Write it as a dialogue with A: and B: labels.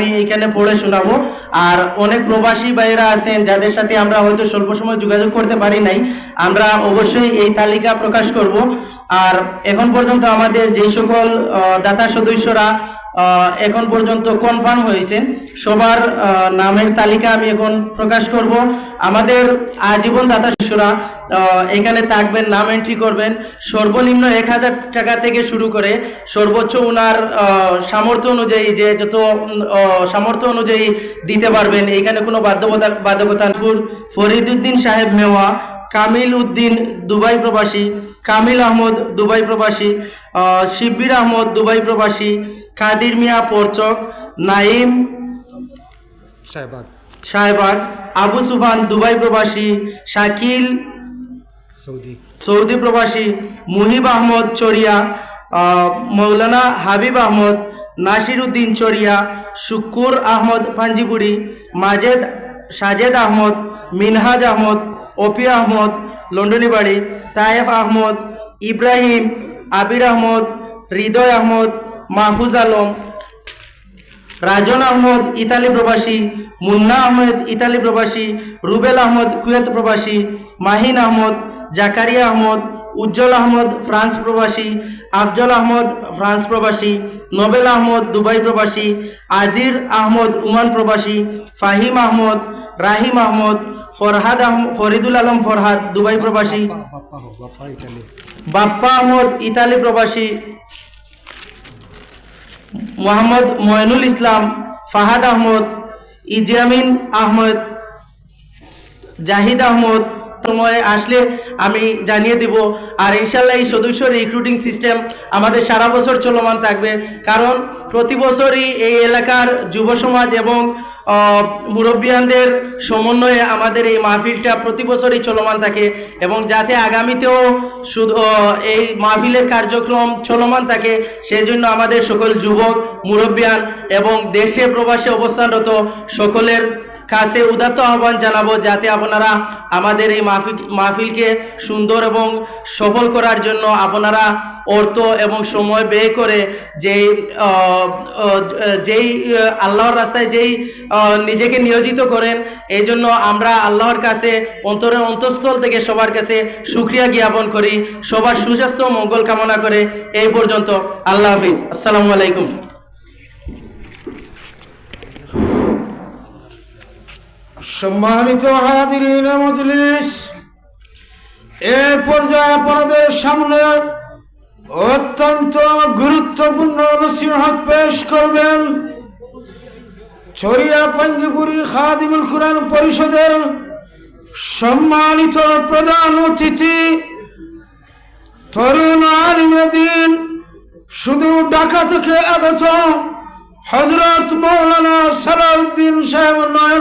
A: আমি এখানে পড়ে শোনাবো। আর অনেক প্রবাসী বাইরা আছেন, যাদের সাথে আমরা হয়তো স্বল্প সময় যোগাযোগ করতে পারি নাই, আমরা অবশ্যই এই তালিকা প্রকাশ করব। আর এখন পর্যন্ত আমাদের যেই সকল দাতা সদস্যরা এখন পর্যন্ত কনফার্ম হয়েছে, সবার নামের তালিকা আমি এখন প্রকাশ করব। আমাদের আজীবন দাতা সদস্যরা এখানে থাকবেন, নাম এন্ট্রি করবেন। সর্বনিম্ন এক হাজার টাকা থেকে শুরু করে সর্বোচ্চ ওনার সামর্থ্য অনুযায়ী যে যত সামর্থ্য অনুযায়ী দিতে পারবেন, এখানে কোনো বাধ্যকতা বাধ্যকতা ফুর- ফরিদুদ্দিন সাহেব মেওয়া, কামিল উদ্দিন দুবাই প্রবাসী। কামিল আহমদ দুবাই প্রবাসী শিব্বির আহমদ দুবাই প্রবাসী কাদির মিয়া পরচক নাইম
B: শাহবাগ।
A: শাহবাগ আবু সুফান দুবাই প্রবাসী শাকিল
B: সৌদি।
A: সৌদি প্রবাসী মুহিব আহমদ চরিয়া মৌলানা হাবিব আহমদ নাসির উদ্দিন চরিয়া শুকুর আহমদ পাঞ্জিপুরি মাজেদ সাজেদ আহমদ মিনহাজ আহমদ অপি আহমদ লন্ডনীবাড়ি তায়েফ আহমদ ইব্রাহিম আবির আহমদ, হৃদয় আহমদ, মাহফুজ আলম। রাজন আহমদ ইতালি প্রবাসী মুন্না আহমেদ ইতালি প্রবাসী রুবেল আহমদ কুয়েত প্রবাসী মাহিন আহমদ জাকারিয়া আহমদ, উজ্জ্বল আহমদ ফ্রান্স প্রবাসী আফজল আহমদ ফ্রান্স প্রবাসী নোবেল আহমদ দুবাই প্রবাসী আজির আহমদ, উমান প্রবাসী ফাহিম আহমদ রাহিম আহমদ ফরহাদ ফরিদুল আলম ফরহাদ, দুবাই প্রবাসী।
B: বাপ্পা
A: আহমদ, ইতালি প্রবাসী। মোহাম্মদ ময়নুল ইসলাম, ফাহাদ আহমদ ইজামিন আহমদ, জাহিদ আহমদ সময়ে আসলে আমি জানিয়ে দিব, আর ইনশাল্লাহ এই সদস্য রিক্রুটিং সিস্টেম আমাদের সারা বছর চলমান থাকবে। কারণ প্রতি বছরই এই এলাকার যুব সমাজ এবং মুরব্বিয়ানদের সমন্বয়ে আমাদের এই মাহফিলটা প্রতি বছরই চলমান থাকে এবং যাতে আগামীতেও শুধু এই মাহফিলের কার্যক্রম চলমান থাকে সেই জন্য আমাদের সকল যুবক, মুরব্বিয়ান এবং দেশে প্রবাসে অবস্থানরত সকলের কাছে উদাত্ত আহ্বান জানাব যাতে আপনারা আমাদের এই মাহফিল, মাহফিলকে সুন্দর এবং সফল করার জন্য আপনারা অর্থ এবং সময় ব্যয় করে যেই যেই আল্লাহর রাস্তায় যেই নিজেকে নিয়োজিত করেন, এই জন্য আমরা আল্লাহর কাছে অন্তরের অন্তঃস্থল থেকে সবার কাছে সুক্রিয়া জ্ঞাপন করি। সবার সুস্বাস্থ্য মঙ্গল কামনা করে এই পর্যন্ত। আল্লাহ হাফিজ। আসসালামু আলাইকুম।
C: সম্মানিত হাজিরিন এ পর্যায়ে আপনাদের সামনে অত্যন্ত গুরুত্বপূর্ণ নসিহত পেশ করবেন চরিয়া পাঞ্জিপুরি খাদিমুল কুরআন পরিষদের সম্মানিত প্রধান অতিথি, তরুণ আলিমেদিন শুধু ঢাকা থেকে আগত হজরত মৌলানা সালাউদ্দিন সাহেব নয়ন